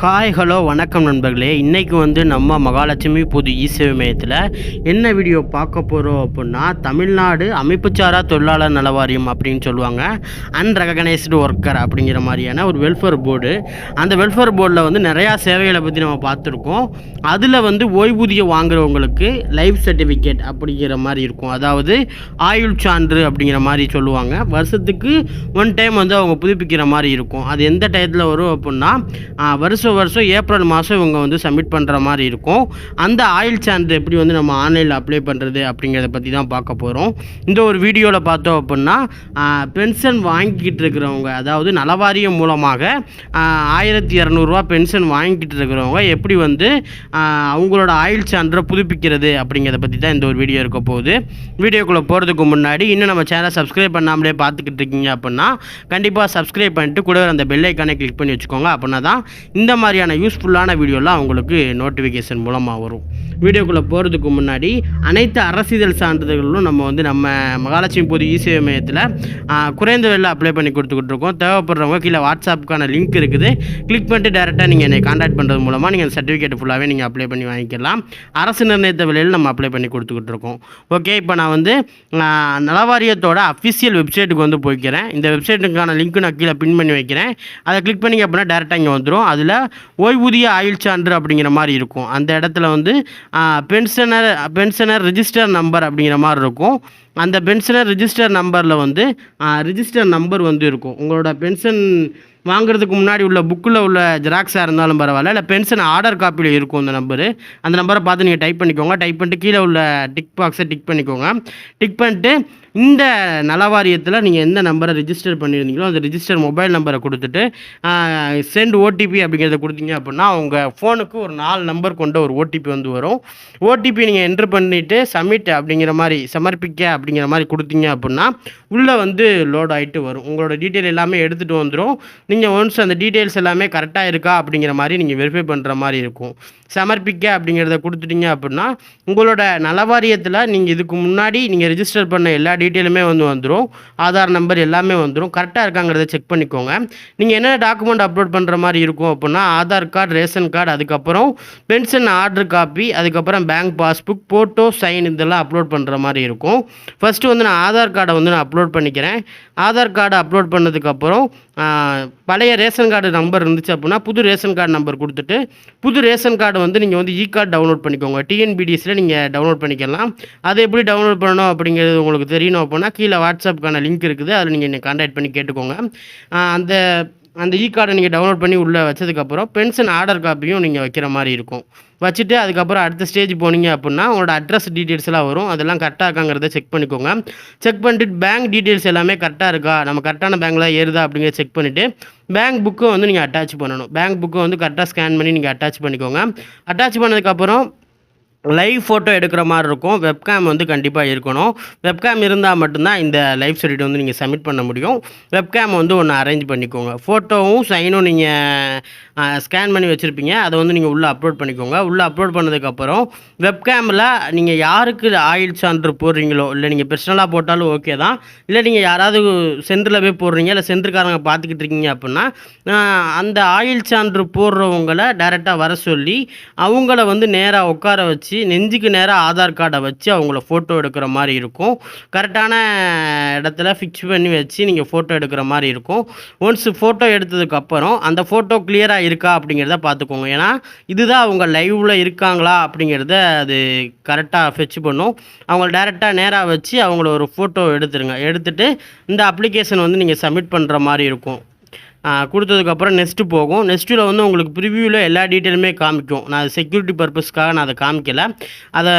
Hi hello வணக்கம் நண்பர்களே. இன்றைக்கி வந்து நம்ம மகாலட்சுமி பொது இசேவை மையத்தில் என்ன வீடியோ பார்க்க போகிறோம் அப்படின்னா தமிழ்நாடு அமைப்புச்சாரா தொழிலாளர் நலவாரியம் அப்படின்னு சொல்லுவாங்க. அன்ரெகனைஸ்டு ஒர்க்கர் அப்படிங்கிற மாதிரியான ஒரு வெல்ஃபேர் போர்டு அந்த வெல்ஃபேர் போர்டில் வந்து நிறையா சேவைகளை பற்றி நம்ம பார்த்துருக்கோம். அதில் வந்து ஓய்வூதியம் வாங்குறவங்களுக்கு லைஃப் சர்டிஃபிகேட் அப்படிங்கிற மாதிரி இருக்கும். அதாவது ஆயுள் சான்று அப்படிங்கிற மாதிரி சொல்லுவாங்க. வருஷத்துக்கு ஒன் டைம் வந்து அவங்க புதுப்பிக்கிற மாதிரி இருக்கும். அது எந்த டயத்தில் வரும் அப்படின்னா வருஷம் வருஷம் வருஷம் ஏப்ரல் மாதம் இவங்க வந்து சப்மிட் பண்ணுற மாதிரி இருக்கும். அந்த ஆயில் சான்று எப்படி வந்து நம்ம ஆன்லைனில் அப்ளை பண்ணுறது அப்படிங்கிறத பற்றி தான் பார்க்க போகிறோம் இந்த ஒரு வீடியோவில் பார்த்தோம் அப்படின்னா பென்ஷன் வாங்கிக்கிட்டு இருக்கிறவங்க அதாவது நலவாரியம் மூலமாக ஆயிரத்தி இரநூறுவா பென்ஷன் வாங்கிக்கிட்டு இருக்கிறவங்க எப்படி வந்து அவங்களோட ஆயில் சான்றை புதுப்பிக்கிறது அப்படிங்கிறத பற்றி தான் இந்த ஒரு வீடியோ இருக்க போகுது. வீடியோக்குள்ளே போகிறதுக்கு முன்னாடி இன்னும் நம்ம சேனலை சப்ஸ்கிரைப் பண்ணாமலே பார்த்துக்கிட்டு இருக்கீங்க அப்படின்னா கண்டிப்பாக சப்ஸ்கிரைப் பண்ணிட்டு கூட அந்த பெல் கிளிக் பண்ணி வச்சுக்கோங்க. அப்படின்னா தான் இந்த மாதிரியான யூஸ்ஃபுல்லான வீடியோலாம் உங்களுக்கு நோட்டிஃபிகேஷன் மூலமாக வரும். வீடியோக்குள்ளே போகிறதுக்கு முன்னாடி அனைத்து அரசிதழ் சான்றிதழ்களும் நம்ம வந்து நம்ம மகாலட்சுமி பொது இசேவை மையத்தில் குறைந்த விலையில் அப்ளை பண்ணி கொடுத்துக்கிட்டு இருக்கோம். தேவைப்படுறவங்க கீழே வாட்ஸ்அப்புக்கான லிங்க் இருக்குது. கிளிக் பண்ணிட்டு டேரெக்டாக நீங்கள் என்னை காண்டாக்ட் பண்ணுறது மூலமாக நீங்கள் சர்டிஃபிகேட் ஃபுல்லாகவே நீங்கள் அப்ளை பண்ணி வாங்கிக்கலாம். அரசு நிர்ணயித்த விலையில் நம்ம அப்ளை பண்ணி கொடுத்துக்கிட்டு இருக்கோம். ஓகே இப்போ நான் வந்து நலவாரியத்தோட அஃபிஷியல் வெப்சைட்டுக்கு வந்து போய்க்கிறேன். இந்த வெப்சைட்டுக்கான லிங்க்கு நான் கீழே பின் பண்ணி வைக்கிறேன். அதை கிளிக் பண்ணிங்க அப்படின்னா டேரெக்டாக இங்கே வந்துடும் அதில் ஓய்வூதிய ஆயுள் சான்று அப்படிங்கிற மாதிரி இருக்கும். அந்த இடத்துல வந்து பென்ஷனர் பென்ஷனர் ரிஜிஸ்டர் நம்பர் அப்படிங்கிற மாதிரி இருக்கும். அந்த பென்ஷனர் ரிஜிஸ்டர் நம்பரில் வந்து ரிஜிஸ்டர் நம்பர் வந்து இருக்கும். உங்களோட பென்ஷன் வாங்குறதுக்கு முன்னாடி உள்ள புக்கில் உள்ள ஜெராக்ஸாக இருந்தாலும் பரவாயில்ல இல்லை பென்ஷன் ஆர்டர் காப்பியில் இருக்கும் அந்த நம்பரு அந்த நம்பரை பார்த்து நீங்கள் டைப் பண்ணிக்கோங்க. டைப் பண்ணிட்டு கீழே உள்ள டிக் பாக்ஸை டிக் பண்ணிக்கோங்க. டிக் பண்ணிட்டு இந்த நலவாரியத்தில் நீங்கள் எந்த நம்பரை ரிஜிஸ்டர் பண்ணியிருந்தீங்களோ அந்த ரிஜிஸ்டர் மொபைல் நம்பரை கொடுத்துட்டு சென்ட் ஓடிபி அப்படிங்கிறத கொடுத்தீங்க அப்படின்னா உங்கள் ஃபோனுக்கு ஒரு நாலு நம்பர் கொண்ட ஒரு ஓடிபி வந்து வரும். ஓடிபி நீங்கள் என்ட்ரு பண்ணிவிட்டு சப்மிட் அப்படிங்கிற மாதிரி சமர்ப்பிக்க அப்படி அப்படிங்கிற மாதிரி கொடுத்தீங்க அப்படின்னா உள்ளே வந்து லோட் ஆகிட்டு வரும். உங்களோட டீட்டெயில் எல்லாமே எடுத்துகிட்டு வந்துடும் நீங்கள் ஒன்ஸ் அந்த டீட்டெயில்ஸ் எல்லாமே கரெக்டாக இருக்கா அப்படிங்கிற மாதிரி நீங்கள் வெரிஃபை பண்ணுற மாதிரி இருக்கும். சமர்ப்பிக்க அப்படிங்கிறத கொடுத்துட்டீங்க அப்படின்னா உங்களோட நலவாரியத்தில் நீங்கள் இதுக்கு முன்னாடி நீங்கள் ரிஜிஸ்டர் பண்ண எல்லா டீட்டெயிலுமே வந்து வந்துடும் ஆதார் நம்பர் எல்லாமே வந்துடும் கரெக்டாக இருக்காங்கிறத செக் பண்ணிக்கோங்க. நீங்கள் என்னென்ன டாக்குமெண்ட் அப்லோட் பண்ணுற மாதிரி இருக்கும் அப்படின்னா ஆதார் கார்டு ரேஷன் கார்டு அதுக்கப்புறம் பென்ஷன் ஆர்டர் காப்பி அதுக்கப்புறம் பேங்க் பாஸ்புக் ஃபோட்டோ சைன் இதெல்லாம் அப்லோட் பண்ணுற மாதிரி இருக்கும். ஃபஸ்ட்டு வந்து நான் ஆதார் கார்டை வந்து நான் அப்லோட் பண்ணிக்கிறேன். ஆதார் கார்டை அப்லோட் பண்ணதுக்கப்புறம் பழைய ரேஷன் கார்டு நம்பர் இருந்துச்சு அப்படின்னா புது ரேஷன் கார்டு நம்பர் கொடுத்துட்டு புது ரேஷன் கார்டு வந்து நீங்கள் வந்து இ கார்டு டவுன்லோட் பண்ணிக்கோங்க டிஎன்பிடிஎஸில் நீங்கள் டவுன்லோட் பண்ணிக்கலாம். அதை எப்படி டவுன்லோட் பண்ணணும் அப்படிங்கிறது உங்களுக்கு தெரியணும் அப்படின்னா கீழே வாட்ஸ்அப்புக்கான லிங்க் இருக்குது. அதில் நீங்கள் என்னை கான்டாக்ட் பண்ணி கேட்டுக்கோங்க. அந்த அந்த இ கார்டை நீங்கள் டவுன்லோட் பண்ணி உள்ளே வச்சதுக்கப்புறம் பென்ஷன் ஆர்டர் காப்பியும் நீங்கள் வைக்கிற மாதிரி இருக்கும். வச்சுட்டு அதுக்கப்புறம் அடுத்த ஸ்டேஜ் போனீங்க அப்படின்னா உங்களோட அட்ரஸ் டீட்டெயில்ஸ் எல்லாம் வரும். அதெல்லாம் கரெக்டாக இருக்காங்கிறத செக் பண்ணிக்கோங்க. செக் பண்ணிட்டு பேங்க் டீட்டெயில்ஸ் எல்லாமே கரெக்டாக இருக்கா? நம்ம கரெக்டான பேங்க்கில் ஏறுதா அப்படிங்கிறத செக் பண்ணிவிட்டு பேங்க் புக்கை வந்து நீங்கள் அட்டாச் பண்ணணும். பேங்க் புக்கை வந்து கரெக்டாக ஸ்கேன் பண்ணி நீங்கள் அட்டாச் பண்ணிக்கோங்க. அட்டாச் பண்ணதுக்கப்புறம் லைவ் ஃபோட்டோ எடுக்கிற மாதிரி இருக்கும். வெப்கேம் வந்து கண்டிப்பாக இருக்கணும். வெப்கேம் இருந்தால் மட்டும்தான் இந்த லைவ் சர்டிஃபிகேட் வந்து நீங்கள் சப்மிட் பண்ண முடியும். வெப்கேம் வந்து ஒன்று அரேஞ்ச் பண்ணிக்கோங்க. ஃபோட்டோவும் சைனும் நீங்கள் ஸ்கேன் பண்ணி வச்சுருப்பீங்க. அதை வந்து நீங்கள் உள்ளே அப்லோட் பண்ணிக்கோங்க. உள்ளே அப்லோட் பண்ணதுக்கப்புறம் வெப்கேமில் நீங்கள் யாருக்கு ஆயில் சான்று போடுறீங்களோ இல்லை நீங்கள் பர்சனலாக போட்டாலும் ஓகே தான். இல்லை நீங்கள் யாராவது சென்டரில் போய் போடுறீங்க இல்லை சென்டருக்காரங்க பார்த்துக்கிட்டு இருக்கீங்க அப்படின்னா அந்த ஆயில் சான்று போடுறவங்கள டேரெக்டாக வர சொல்லி அவங்கள வந்து நேராக உட்கார வச்சு வச்சு நெஞ்சுக்கு நேராக ஆதார் கார்டை வச்சு அவங்கள ஃபோட்டோ எடுக்கிற மாதிரி இருக்கும். கரெக்டான இடத்துல ஃபிக்ஸ் பண்ணி வச்சு நீங்கள் ஃபோட்டோ எடுக்கிற மாதிரி இருக்கும். ஒன்ஸ் ஃபோட்டோ எடுத்ததுக்கப்புறம் அந்த ஃபோட்டோ கிளியராக இருக்கா அப்படிங்கிறத பார்த்துக்கோங்க ஏன்னா இதுதான் அவங்க லைவில் இருக்காங்களா அப்படிங்கிறத அது கரெக்டாக ஃபெச் பண்ணும். அவங்கள டேரெக்டாக நேராக வச்சு அவங்கள ஒரு ஃபோட்டோ எடுத்துருங்க. எடுத்துகிட்டு இந்த அப்ளிகேஷன் வந்து நீங்கள் சப்மிட் பண்ணுற மாதிரி இருக்கும். கொடுத்ததுக்கப்புறம் நெக்ஸ்ட்டு போகும். நெக்ஸ்ட்டில் வந்து உங்களுக்கு ப்ரிவியூவில் எல்லா டீட்டெயிலுமே காமிக்கும். நான் செக்யூரிட்டி பர்பஸ்க்காக நான் அதை காமிக்கல. அதை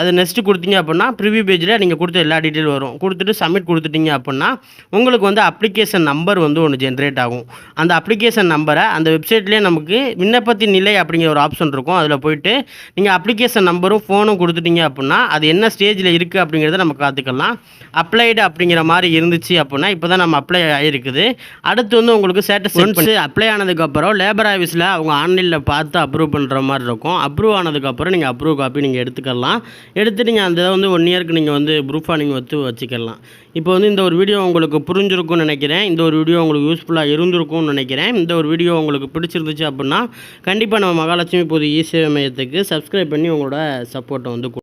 அது நெக்ஸ்ட்டு கொடுத்தீங்க அப்படின்னா ப்ரிவியூ பேஜில் நீங்கள் கொடுத்த எல்லா டீட்டெயில் வரும். கொடுத்துட்டு சப்மிட் கொடுத்துட்டீங்க அப்படின்னா உங்களுக்கு வந்து அப்ளிகேஷன் நம்பர் வந்து ஒன்று ஜென்ரேட் ஆகும். அந்த அப்ளிகேஷன் நம்பரை அந்த வெப்சைட்லேயே நமக்கு விண்ணப்பத்தின் நிலை அப்படிங்கிற ஒரு ஆப்ஷன் இருக்கும். அதில் போயிட்டு நீங்கள் அப்ளிகேஷன் நம்பரும் ஃபோனும் கொடுத்துட்டீங்க அப்படின்னா அது என்ன ஸ்டேஜில் இருக்குது அப்படிங்கிறத நம்ம காத்துக்கலாம். அப்ளைடு அப்படிங்கிற மாதிரி இருந்துச்சு அப்படின்னா இப்போ தான் நம்ம அப்ளை ஆகிருக்குது அடுத்து வந்து உங்களுக்கு உங்கள் ஸ்டேட்டஸ் ஒன்ஸ் அப்ளை ஆனதுக்கப்புறம் லேபர் ஆஃபீஸில் அவங்க ஆன்லைனில் பார்த்து அப்ரூவ் பண்ணுற மாதிரி இருக்கும். அப்ரூவ் ஆனதுக்கப்புறம் நீங்கள் அப்ரூவ் காப்பி நீங்கள் எடுத்துக்கலாம். எடுத்து நீங்கள் அந்த இதை வந்து ஒன் இயருக்கு நீங்கள் வந்து ப்ரூஃபாக நீங்கள் வச்சு வச்சுக்கலாம். இப்போ வந்து இந்த ஒரு வீடியோ உங்களுக்கு புரிஞ்சிருக்கும்னு நினைக்கிறேன். இந்த ஒரு வீடியோ உங்களுக்கு யூஸ்ஃபுல்லாக இருந்திருக்கும்னு நினைக்கிறேன். இந்த ஒரு வீடியோ உங்களுக்கு பிடிச்சிருந்துச்சு அப்படின்னா கண்டிப்பாக நம்ம மகாலட்சுமி பொது இ சேவை மையத்துக்கு சப்ஸ்கிரைப் பண்ணி உங்களோட சப்போர்ட்டை வந்து